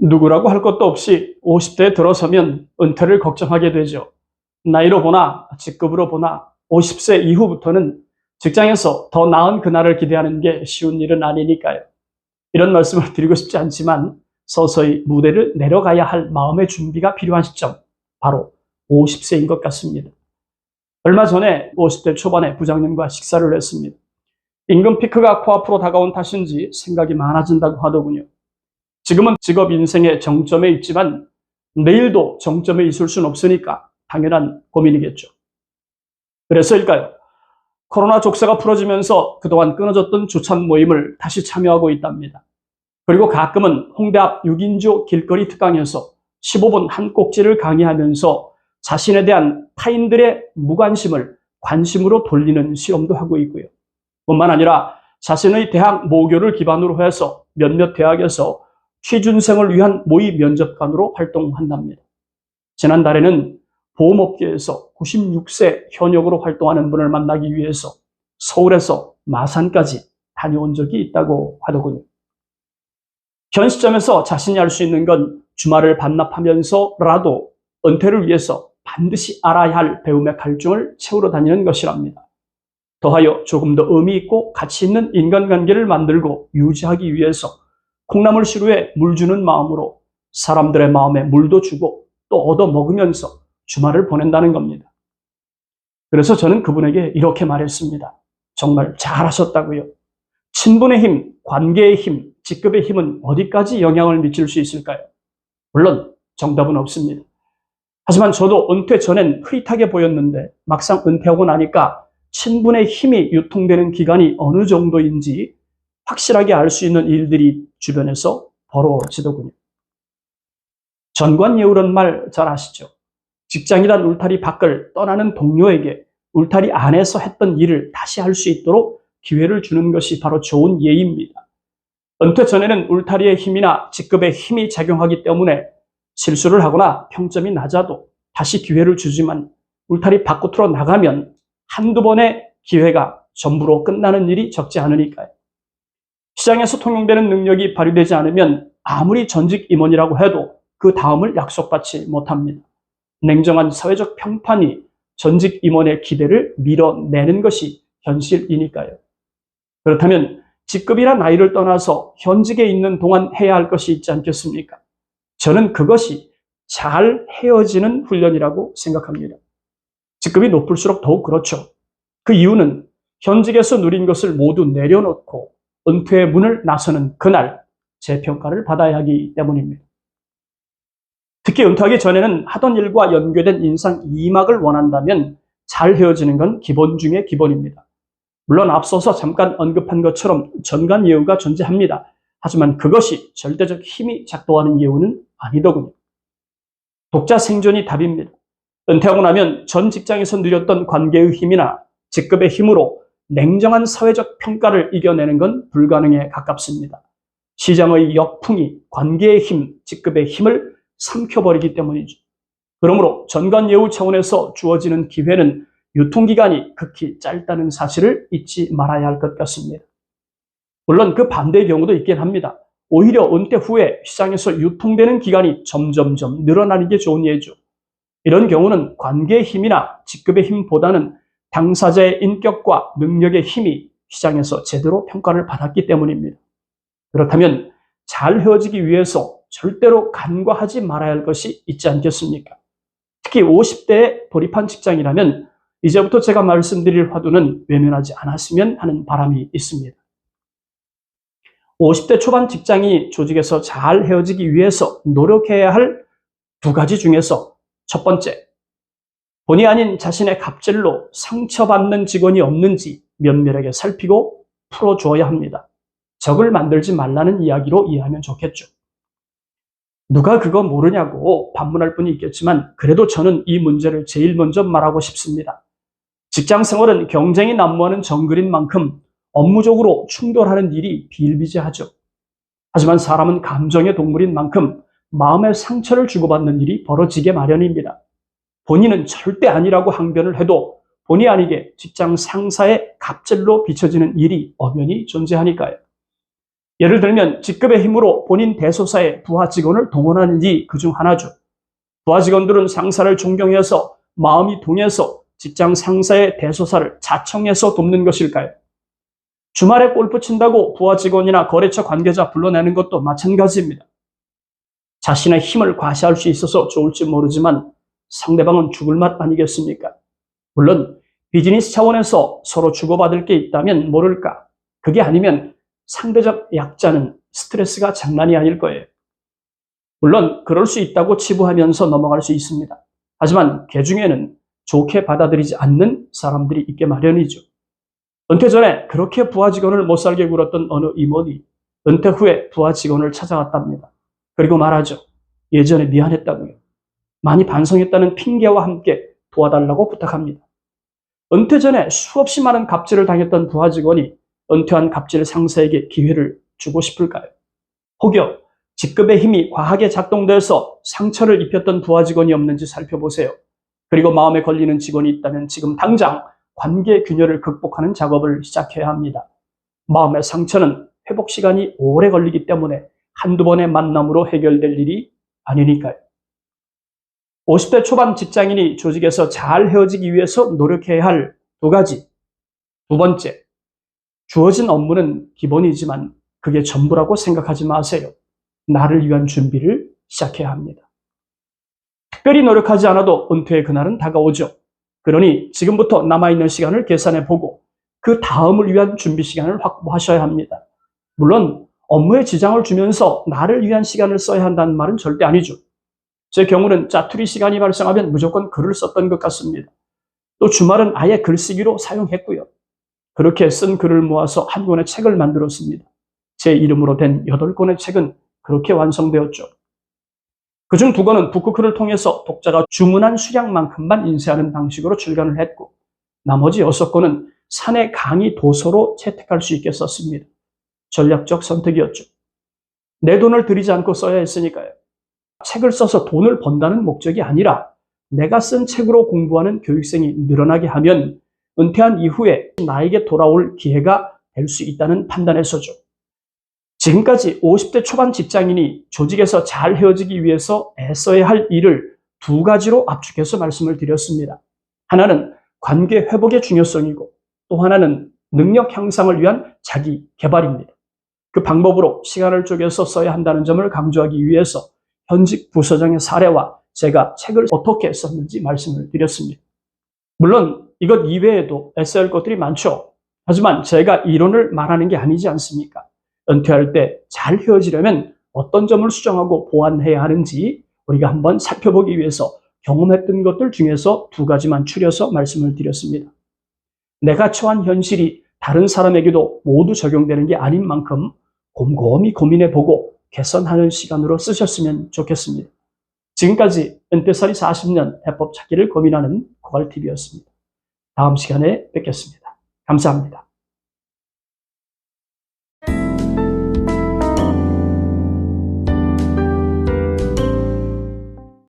누구라고 할 것도 없이 50대에 들어서면 은퇴를 걱정하게 되죠. 나이로 보나 직급으로 보나 50세 이후부터는 직장에서 더 나은 그날을 기대하는 게 쉬운 일은 아니니까요. 이런 말씀을 드리고 싶지 않지만 서서히 무대를 내려가야 할 마음의 준비가 필요한 시점, 바로 50세인 것 같습니다. 얼마 전에 50대 초반에 부장님과 식사를 했습니다. 임금 피크가 코앞으로 다가온 탓인지 생각이 많아진다고 하더군요. 지금은 직업 인생의 정점에 있지만 내일도 정점에 있을 수는 없으니까 당연한 고민이겠죠. 그래서일까요? 코로나 족쇄가 풀어지면서 그동안 끊어졌던 주찬 모임을 다시 참여하고 있답니다. 그리고 가끔은 홍대 앞 6인조 길거리 특강에서 15분 한 꼭지를 강의하면서 자신에 대한 타인들의 무관심을 관심으로 돌리는 실험도 하고 있고요. 뿐만 아니라 자신의 대학 모교를 기반으로 해서 몇몇 대학에서 취준생을 위한 모의 면접관으로 활동한답니다. 지난달에는 보험업계에서 96세 현역으로 활동하는 분을 만나기 위해서 서울에서 마산까지 다녀온 적이 있다고 하더군요. 현 시점에서 자신이 할 수 있는 건 주말을 반납하면서라도 은퇴를 위해서 반드시 알아야 할 배움의 갈증을 채우러 다니는 것이랍니다. 더하여 조금 더 의미 있고 가치 있는 인간관계를 만들고 유지하기 위해서 콩나물 시루에 물 주는 마음으로 사람들의 마음에 물도 주고 또 얻어 먹으면서 주말을 보낸다는 겁니다. 그래서 저는 그분에게 이렇게 말했습니다. 정말 잘하셨다고요. 친분의 힘, 관계의 힘, 직급의 힘은 어디까지 영향을 미칠 수 있을까요? 물론 정답은 없습니다. 하지만 저도 은퇴 전엔 흐릿하게 보였는데 막상 은퇴하고 나니까 친분의 힘이 유통되는 기간이 어느 정도인지 확실하게 알 수 있는 일들이 주변에서 벌어지더군요. 전관예우란 말 잘 아시죠? 직장이란 울타리 밖을 떠나는 동료에게 울타리 안에서 했던 일을 다시 할 수 있도록 기회를 주는 것이 바로 좋은 예입니다. 은퇴 전에는 울타리의 힘이나 직급의 힘이 작용하기 때문에 실수를 하거나 평점이 낮아도 다시 기회를 주지만 울타리 밖으로 나가면 한두 번의 기회가 전부로 끝나는 일이 적지 않으니까요. 시장에서 통용되는 능력이 발휘되지 않으면 아무리 전직 임원이라고 해도 그 다음을 약속받지 못합니다. 냉정한 사회적 평판이 전직 임원의 기대를 밀어내는 것이 현실이니까요. 그렇다면 직급이나 나이를 떠나서 현직에 있는 동안 해야 할 것이 있지 않겠습니까? 저는 그것이 잘 헤어지는 훈련이라고 생각합니다. 직급이 높을수록 더욱 그렇죠. 그 이유는 현직에서 누린 것을 모두 내려놓고 은퇴의 문을 나서는 그날 재평가를 받아야 하기 때문입니다. 특히 은퇴하기 전에는 하던 일과 연계된 인상 이막을 원한다면 잘 헤어지는 건 기본 중의 기본입니다. 물론 앞서서 잠깐 언급한 것처럼 전관 예우가 존재합니다. 하지만 그것이 절대적 힘이 작동하는 예우는 아니더군요. 독자 생존이 답입니다. 은퇴하고 나면 전 직장에서 누렸던 관계의 힘이나 직급의 힘으로 냉정한 사회적 평가를 이겨내는 건 불가능에 가깝습니다. 시장의 역풍이 관계의 힘, 직급의 힘을 삼켜버리기 때문이죠. 그러므로 전관 예우 차원에서 주어지는 기회는 유통기간이 극히 짧다는 사실을 잊지 말아야 할 것 같습니다. 물론 그 반대의 경우도 있긴 합니다. 오히려 은퇴 후에 시장에서 유통되는 기간이 점점점 늘어나는 게 좋은 예죠. 이런 경우는 관계의 힘이나 직급의 힘보다는 당사자의 인격과 능력의 힘이 시장에서 제대로 평가를 받았기 때문입니다. 그렇다면 잘 헤어지기 위해서 절대로 간과하지 말아야 할 것이 있지 않겠습니까? 특히 50대에 돌입한 직장이라면 이제부터 제가 말씀드릴 화두는 외면하지 않았으면 하는 바람이 있습니다. 50대 초반 직장이 조직에서 잘 헤어지기 위해서 노력해야 할 두 가지 중에서 첫 번째, 본의 아닌 자신의 갑질로 상처받는 직원이 없는지 면밀하게 살피고 풀어줘야 합니다. 적을 만들지 말라는 이야기로 이해하면 좋겠죠. 누가 그거 모르냐고 반문할 분이 있겠지만 그래도 저는 이 문제를 제일 먼저 말하고 싶습니다. 직장 생활은 경쟁이 난무하는 정글인 만큼 업무적으로 충돌하는 일이 비일비재하죠. 하지만 사람은 감정의 동물인 만큼 마음의 상처를 주고받는 일이 벌어지게 마련입니다. 본인은 절대 아니라고 항변을 해도 본의 아니게 직장 상사의 갑질로 비춰지는 일이 엄연히 존재하니까요. 예를 들면 직급의 힘으로 본인 대소사의 부하 직원을 동원하는지 그중 하나죠. 부하 직원들은 상사를 존경해서 마음이 동해서 직장 상사의 대소사를 자청해서 돕는 것일까요? 주말에 골프 친다고 부하 직원이나 거래처 관계자 불러내는 것도 마찬가지입니다. 자신의 힘을 과시할 수 있어서 좋을지 모르지만 상대방은 죽을 맛 아니겠습니까? 물론 비즈니스 차원에서 서로 주고받을 게 있다면 모를까. 그게 아니면 상대적 약자는 스트레스가 장난이 아닐 거예요. 물론 그럴 수 있다고 치부하면서 넘어갈 수 있습니다. 하지만 개 중에는 좋게 받아들이지 않는 사람들이 있게 마련이죠. 은퇴 전에 그렇게 부하 직원을 못 살게 굴었던 어느 임원이 은퇴 후에 부하 직원을 찾아왔답니다. 그리고 말하죠. 예전에 미안했다고요. 많이 반성했다는 핑계와 함께 도와달라고 부탁합니다. 은퇴 전에 수없이 많은 갑질을 당했던 부하 직원이 은퇴한 갑질 상사에게 기회를 주고 싶을까요? 혹여 직급의 힘이 과하게 작동돼서 상처를 입혔던 부하 직원이 없는지 살펴보세요. 그리고 마음에 걸리는 직원이 있다면 지금 당장 관계 균열을 극복하는 작업을 시작해야 합니다. 마음의 상처는 회복 시간이 오래 걸리기 때문에 한두 번의 만남으로 해결될 일이 아니니까요. 50대 초반 직장인이 조직에서 잘 헤어지기 위해서 노력해야 할 두 가지. 두 번째, 주어진 업무는 기본이지만 그게 전부라고 생각하지 마세요. 나를 위한 준비를 시작해야 합니다. 특별히 노력하지 않아도 은퇴의 그날은 다가오죠. 그러니 지금부터 남아있는 시간을 계산해 보고 그 다음을 위한 준비 시간을 확보하셔야 합니다. 물론 업무에 지장을 주면서 나를 위한 시간을 써야 한다는 말은 절대 아니죠. 제 경우는 짜투리 시간이 발생하면 무조건 글을 썼던 것 같습니다. 또 주말은 아예 글쓰기로 사용했고요. 그렇게 쓴 글을 모아서 한 권의 책을 만들었습니다. 제 이름으로 된 8권의 책은 그렇게 완성되었죠. 그중 두 권은 북크크를 통해서 독자가 주문한 수량만큼만 인쇄하는 방식으로 출간을 했고, 나머지 여섯 권은 사내 강의 도서로 채택할 수 있게 썼습니다. 전략적 선택이었죠. 내 돈을 들이지 않고 써야 했으니까요. 책을 써서 돈을 번다는 목적이 아니라 내가 쓴 책으로 공부하는 교육생이 늘어나게 하면 은퇴한 이후에 나에게 돌아올 기회가 될 수 있다는 판단에서죠. 지금까지 50대 초반 직장인이 조직에서 잘 헤어지기 위해서 애써야 할 일을 두 가지로 압축해서 말씀을 드렸습니다. 하나는 관계 회복의 중요성이고 또 하나는 능력 향상을 위한 자기 개발입니다. 그 방법으로 시간을 쪼개서 써야 한다는 점을 강조하기 위해서 현직 부서장의 사례와 제가 책을 어떻게 썼는지 말씀을 드렸습니다. 물론 이것 이외에도 애써야 할 것들이 많죠. 하지만 제가 이론을 말하는 게 아니지 않습니까? 은퇴할 때 잘 헤어지려면 어떤 점을 수정하고 보완해야 하는지 우리가 한번 살펴보기 위해서 경험했던 것들 중에서 두 가지만 추려서 말씀을 드렸습니다. 내가 처한 현실이 다른 사람에게도 모두 적용되는 게 아닌 만큼 곰곰이 고민해 보고 개선하는 시간으로 쓰셨으면 좋겠습니다. 지금까지 은퇴살이 40년 해법 찾기를 고민하는 고갈TV였습니다. 다음 시간에 뵙겠습니다. 감사합니다.